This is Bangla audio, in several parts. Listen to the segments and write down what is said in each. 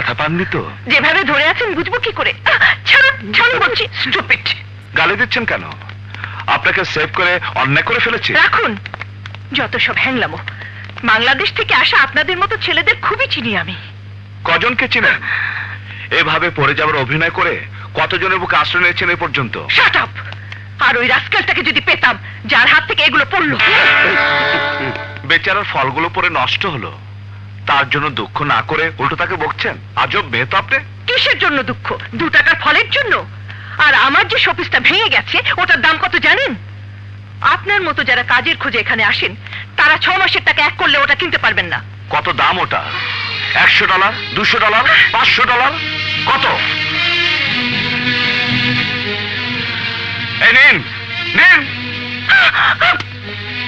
ব্যথা পাননি তো? যেভাবে ধরে আছেন বুঝব কি করে? ছাড়ুন ছাড়ুন বলছি। স্টুপিড গালি দিচ্ছেন কেন? আপনাকে সেভ করে অন্যায় করে ফেলেছি। রাখুন। যত সব হ্যাংলামো। বাংলাদেশ থেকে আসা আপনাদের মতো ছেলেদের খুবই চিনি আমি। কজনকে চিনেন? এভাবে পড়ে যাওয়ার অভিনয় করে কতজনের বুকে আশ্রয় নিয়েছেন এই পর্যন্ত? শাট আপ আর ওই রাস্কেলটাকে যদি পেতাম যার হাত থেকে এগুলো পড়ল। বেচারার ফলগুলো পরে নষ্ট হলো। তার জন্য দুঃখ না করে উল্টো তাকে বকছেন? আজব মেয়ে তো আপনি। কিসের জন্য দুঃখ? দু টাকার ফলের জন্য? আর আমার যে শোপিসটা ভেঙে গেছে ওটার দাম কত জানেন? আপনার মতো যারা কাজের খোঁজে এখানে আসেন তারা ছ মাসের টাকা এক করলে ওটা কিনতে পারবেন না। কত দাম ওটা? একশো ডলার দুশো ডলার পাঁচশো ডলার? কত? এই নিন নিন।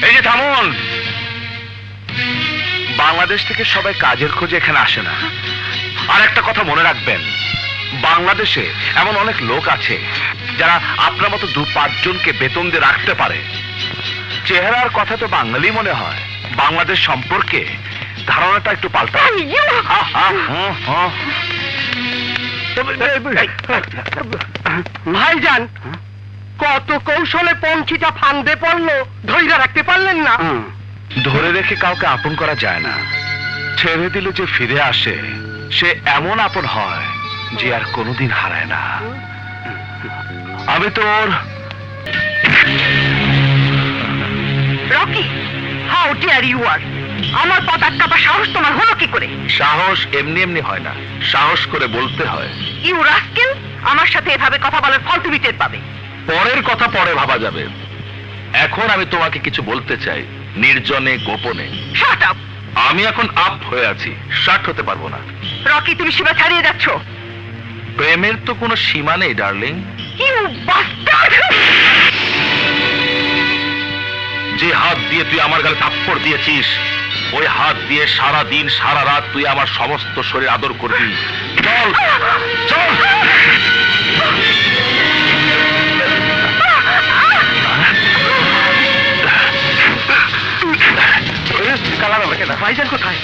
এই যে থামুন। বাংলাদেশ থেকে সবাই কাজের খোঁজে এখানে আসে না। আর একটা কথা মনে রাখবেন বাংলাদেশে এমন অনেক লোক আছে যারা আপনার মতো দু পাঁচজনকে বেতন দিয়ে রাখতে পারে। চেহারার কথা তো বাঙালি মনে হয়। বাংলাদেশ সম্পর্কে ধারণাটা একটু পাল্টা। ভাইজান কত কৌশলে পঞ্চিটা ফান্দে পড়ল ধৈর্য রাখতে পারলেন না। ধরে রেখে কাউকে আপন করা যায় না। ছেড়ে দিলে যে ফিরে আসে সে এমন আপন হয় যে আর কোনোদিন হারায় না। আমি তোর Rocky how dear you are আমার পদ আটকাবার সাহস তোমার হলো কি করে? সাহস এমনি এমনি হয় না। সাহস করে বলতে হয়। ইউ রাস্কেল আমার সাথে এভাবে কথা বলার ফল তুমি টের পাবে। পরের কথা পরে ভাবা যাবে। এখন আমি তোমাকে কিছু বলতে চাই। নির্জনে গোপনে। আমি এখন আপ হয়ে আছি শার্ট হতে পারব না। রকি তুমি সীমা ছাড়িয়ে যাচ্ছ। প্রেমের তো কোনো সীমা নেই ডার্লিং। যে হাত দিয়ে তুই আমার গালে থাপ্পড় দিয়েছিস ওই হাত দিয়ে সারা দিন সারা রাত তুই আমার সমস্ত শরীর আদর করবি। চল! চল! কালা হবে কেন ভাইজান কোথায়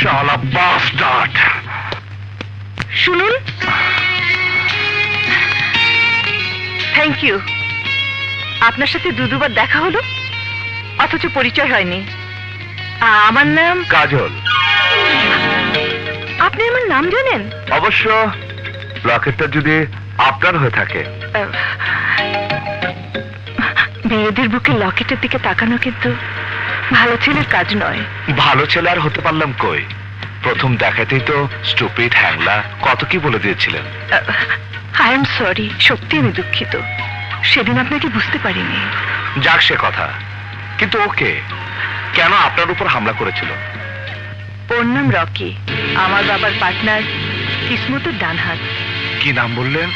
শালা বাস্টার্ড শুনুন। থ্যাংক ইউ আপনার সাথে দু দুবার দেখা হলো? অথচ পরিচয় হয়নি। আমার নাম কাজল। আপনি আমার নাম জানেন? অবশ্য লকেটটা যদি আপনার হয়ে থাকে। মেয়েদের বুকে লকেটের দিকে তাকানো কিন্তু ভালো ছেলের কাজ নয়। ভালো ছেলে আর হতে পারলাম কই? প্রথম দেখাতেই তো স্টুপিড হ্যাংলা। কত কি বলে দিয়েছিলেন? আই এম সরি সত্যি আমি দুঃখিত। সেদিন আপনাকে বুঝতে পারিনি। যাক সে কথা। কিন্তু ওকে কেন আপনার উপর হামলা করেছিল? ওর নাম রকি। আমার বাবার পার্টনার কিসমতের ডান হাত কি নাম বললেন?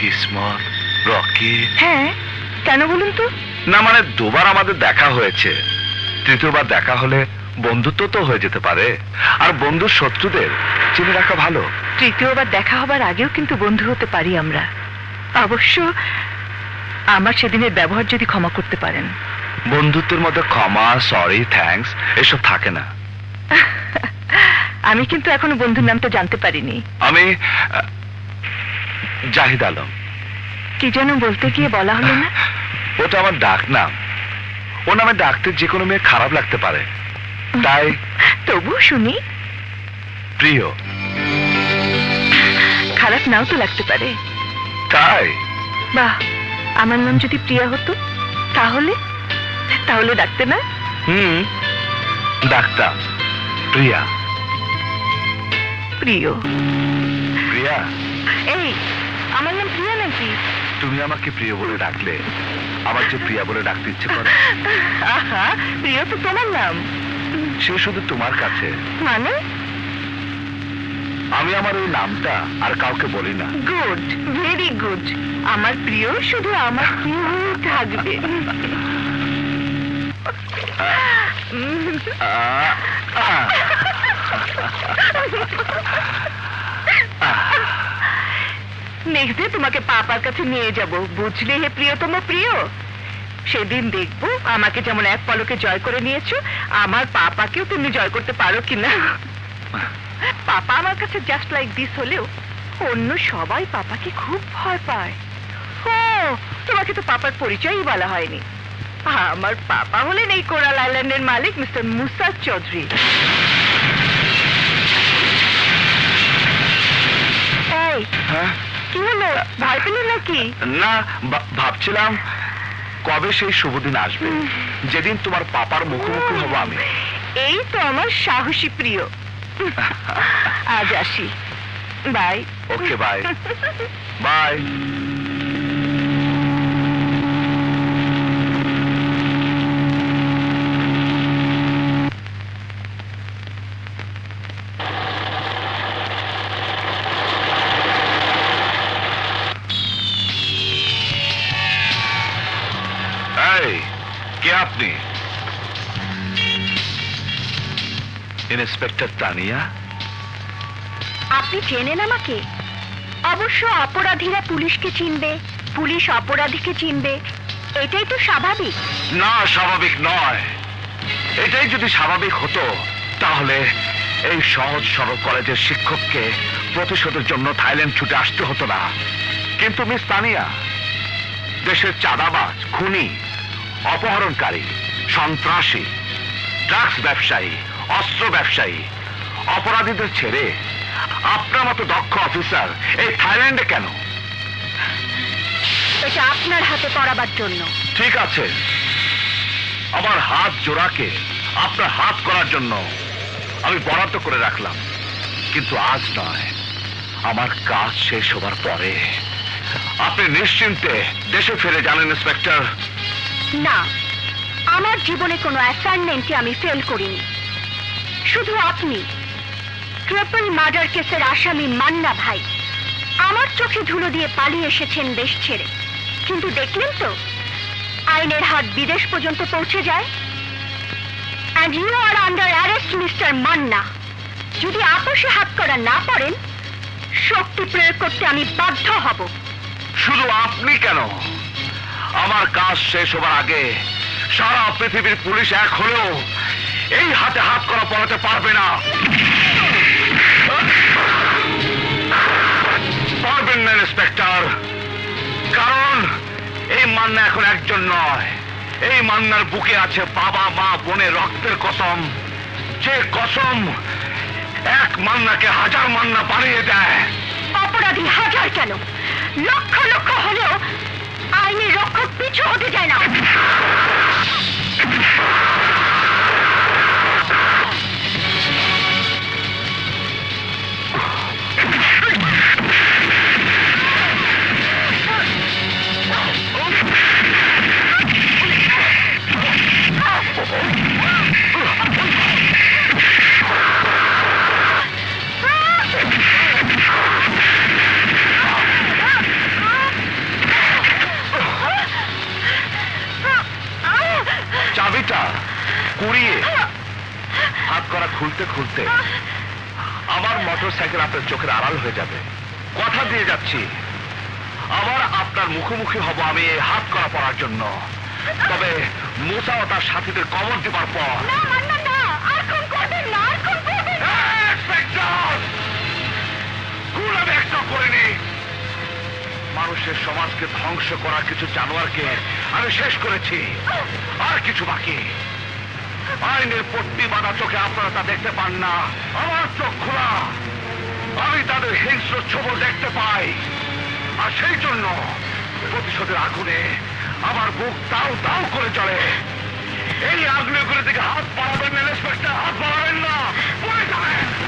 কিসমত রকি? হ্যাঁ কেন বলুন তো? না মানে দুবার আমাদের দেখা হয়েছে। তৃতীয়বার দেখা হলে বন্ধুত্ব তো হয়ে যেতে পারে। আর বন্ধুর শত্রুদের চিনে রাখা ভালো। তৃতীয়বার দেখা হবার আগেও কিন্তু বন্ধু হতে পারি আমরা। অবশ্য আমার সেদিনের ব্যবহার যদি ক্ষমা করতে পারেন। বন্ধুত্বের মধ্যে ক্ষমা সরি থ্যাঙ্কস এসব থাকে না। আমি কিন্তু এখনও বন্ধুর নামটা জানতে পারিনি। আমি জাহিদ আলম। কি যেন বলতে গিয়ে বলা হলো না? ওটা আমার ডাক নাম। ও নামে ডাকতে যে কোনো মেয়ে খারাপ লাগতে পারে। তাই তবু শুনি। প্রিয়। খারাপ নাও তো লাগতে পারে। তাই? বাহ আমার নাম যদি প্রিয়া হতো তাহলে? তাহলে ডাকতে না? হুম ডাকতাম। প্রিয়া। প্রিয়। প্রিয়া। এই আমার নাম প্রিয়া নাকি? তুমি আমাকে প্রিয় বলে ডাকলে। আমার যে প্রিয়া বলে ডাকতে ইচ্ছে করে। আহা প্রিয় তো তোমার নাম। সে শুধু তোমার কাছে। মানে? আমি আমার ওই নামটা আর কাউকে বলি না। Good very good. আমার প্রিয় শুধু আমার প্রিয় থাকবে। আহ, আহ। নেক্সট ডে তোমাকে পাপার কাছে নিয়ে যাব। বুঝলে হে প্রিয়তম প্রিয়? সেদিন দেখব আমাকে যেমন এক পলকে জয় করে নিয়েছো, আমার পাপাকেও তুমি জয় করতে পারো কিনা? পাপা আমার কাছে জাস্ট লাইক দিস হলেও অন্য সবাই পাপাকে খুব ভয় পায়। ও তোমাকে তো পাপার পরিচয়ই বলা হয়নি। আমার পাপা হলেন এই কোরাল আইল্যান্ডের মালিক মিস্টার মুসা চৌধুরী এই হ্যাঁ? কি হলো ভয় নাকি না ভা- ভাবছিলাম কবে সেই শুভ দিন আসবে। যেদিন তোমার পাপার মুখোমুখি হব আমি। এই তো আমার সাহসী প্রিয়। আজ আসি। বাই। Okay bye. বাই। আপনি? ইন্সপেক্টর তানিয়া? আপনি চেনেন আমাকে? অবশ্য অপরাধীরা পুলিশকে চিনবে পুলিশ অপরাধীকে চিনবে। এটাই তো স্বাভাবিক। না স্বাভাবিক নয়। এটাই যদি স্বাভাবিক হতো তাহলে এই সহজ সরল কলেজের শিক্ষককে প্রতিশোধের জন্য থাইল্যান্ড ছুটে আসতে হতো না। কিন্তু মিস তানিয়া দেশের চাঁদাবাজ খুনি অপহরণকারী সন্ত্রাসী ড্রাগস ব্যবসায়ী অস্ত্র ব্যবসায়ী অপরাধীদের ছেড়ে আপনার মতো দক্ষ অফিসার এই থাইল্যান্ডে কেন? এটা আপনার হাতে পড়াবার জন্য। ঠিক আছে। আমার হাত জোড়াকে আপনার হাত করার জন্য আমি বরাদ্দ করে রাখলাম। কিন্তু আজ নয়। আমার কাজ শেষ হবার পরে। আপনি নিশ্চিন্তে দেশে ফিরে জানেন ইন্সপেক্টর। না, আমার জীবনে কোনো অ্যাসাইনমেন্টে আমি ফেল করিনি। শুধু আপনি ট্রিপল মার্ডার কেসের আসামি মান্না ভাই, আমার চোখে ধুলো দিয়ে পালিয়ে এসেছেন দেশ ছেড়ে। কিন্তু দেখলেন তো, আইনের হাত বিদেশ পর্যন্ত পৌঁছে যায়? And you are under arrest mister Manna. যদি আপোষে হাত করা না পারেন শক্তি প্রয়োগ করতে আমি বাধ্য হব। শুধু আপনি কেন? আমার কাজ শেষ হবার আগে সারা পৃথিবীর পুলিশ এক হলেও এই হাতে হাত করা পড়াতে পারবে না। পারবেন না, ইন্সপেক্টর। কারণ এই মান্না এখন একজন নয়। এই মান্নার বুকে আছে বাবা, মা, বোনের রক্তের কসম। যে কসম এক মান্নাকে হাজার মান্না বানিয়ে দেয়। অপরাধী হাজার কেন? লক্ষ লক্ষ হলেও আইনের রক্ষক পিছু হতে চায় না। আমার মোটর সাইকেল আপনার চোখের আড়াল হয়ে যাবে। কথা দিয়ে যাচ্ছি। আবার আপনার মুখোমুখি হব আমি এই হাত করা পড়ার জন্য। তবে মুসা ও তার সাথীদের কবর দেবার পর। মানুষের সমাজকে ধ্বংস করা কিছু জানোয়ারকে আমি শেষ করেছি। আর কিছু বাকি। আইনের পট্টি বাঁধা চোখে আপনারা তা দেখতে পান না। আমার চোখ খোলা। আমি তাদের হিংস্র ছবল দেখতে পাই। আর সেই জন্য প্রতিশোধের আগুনে আমার বুক তাও তাও করে চলে। এই আগ্নেয়গুলি থেকে হাত বাড়াবেন না হাত বাড়াবেন না।